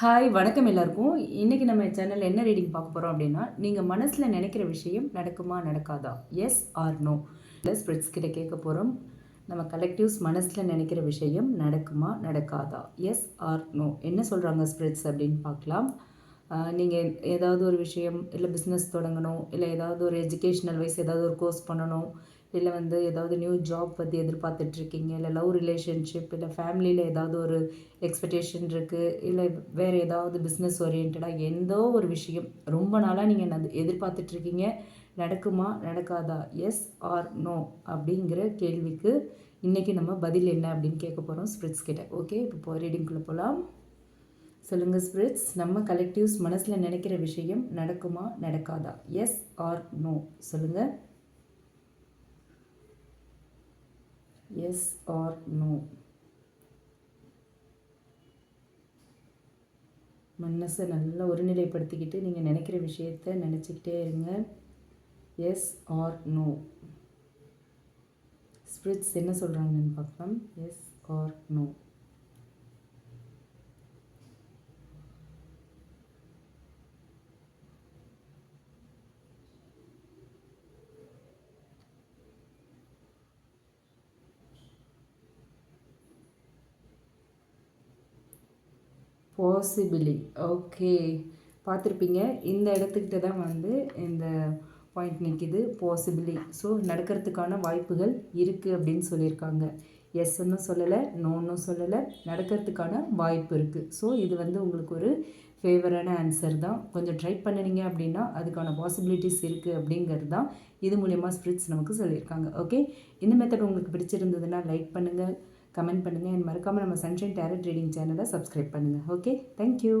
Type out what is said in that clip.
Hi வணக்கம் எல்லாருக்கும். இன்றைக்கி நம்ம சேனலில் என்ன ரீடிங் பார்க்க போகிறோம் அப்படின்னா நீங்கள் மனசில் நினைக்கிற விஷயம் நடக்குமா நடக்காதா? எஸ் ஆர் நோ இல்லை ஸ்ப்ரெட்ஸ் கிட்ட கேட்க போகிறோம் நம்ம கலெக்டிவ்ஸ் மனசில் நினைக்கிற விஷயம் நடக்குமா நடக்காதா? எஸ் ஆர் நோ என்ன சொல்கிறாங்க ஸ்ப்ரிட்ஸ் அப்படின்னு பார்க்கலாம். நீங்கள் ஏதாவது ஒரு விஷயம் இல்லை பிஸ்னஸ் தொடங்கணும் இல்லை ஏதாவது ஒரு எஜுகேஷ்னல் வைஸ் ஏதாவது ஒரு கோர்ஸ் பண்ணணும் இல்லை வந்து ஏதாவது நியூ ஜாப் பற்றி எதிர்பார்த்துட்ருக்கீங்க இல்லை லவ் ரிலேஷன்ஷிப் இல்லை ஃபேமிலியில் ஏதாவது ஒரு எக்ஸ்பெக்டேஷன் இருக்குது இல்லை வேறு ஏதாவது பிஸ்னஸ் ஓரியன்டாக எந்த ஒரு விஷயம் ரொம்ப நாளாக நீங்கள் எதிர்பார்த்துட்ருக்கீங்க நடக்குமா நடக்காதா எஸ் ஆர் நோ அப்படிங்கிற கேள்விக்கு இன்றைக்கி நம்ம பதில் என்ன அப்படின்னு கேட்க போகிறோம் ஸ்பிரிட்ஸ் கிட்ட. ஓகே இப்போ ரீடிங்குள்ளே போகலாம் சொல்லுங்கள் ஸ்பிரிட்ஸ் நம்ம கலெக்டிவ்ஸ் மனசில் நினைக்கிற விஷயம் நடக்குமா நடக்காதா? எஸ் ஆர் நோ சொல்லுங்கள் எஸ் ஆர் நோ மனசை நல்லா ஒருநிலைப்படுத்திக்கிட்டு நீங்கள் நினைக்கிற விஷயத்த நினச்சிக்கிட்டே இருங்க. எஸ் ஆர் நோ ஸ்பிரிட்ஸ் என்ன சொல்கிறாங்கன்னு பார்க்கலாம். Yes or no possibly okay பார்த்துருப்பீங்க. இந்த இடத்துக்கிட்ட தான் வந்து இந்த பாயிண்ட் நிற்கிது பாசிபிளி ஸோ நடக்கிறதுக்கான வாய்ப்புகள் இருக்குது அப்படின்னு சொல்லியிருக்காங்க. எஸ்ன்னு சொல்லலை நோன்னும் சொல்லலை நடக்கிறதுக்கான வாய்ப்பு இருக்குது ஸோ இது வந்து உங்களுக்கு ஒரு ஃபேவரான ஆன்சர் தான். கொஞ்சம் ட்ரை பண்ணினீங்க அப்படின்னா அதுக்கான பாசிபிலிட்டிஸ் இருக்குது அப்படிங்கிறது தான் இது மூலயமா ஸ்பிரிட்ஸ் நமக்கு சொல்லியிருக்காங்க. ஓகே இந்த மெத்தட் உங்களுக்கு பிடிச்சிருந்ததுன்னா லைக் பண்ணுங்கள் கமெண்ட் பண்ணுங்கள் அண்ட் மறக்காமல் நம்ம சன்ஷைன் டேரட் ரீடிங் சேனலை சப்ஸ்கிரைப் பண்ணுங்கள் ஓகே தேங்க்யூ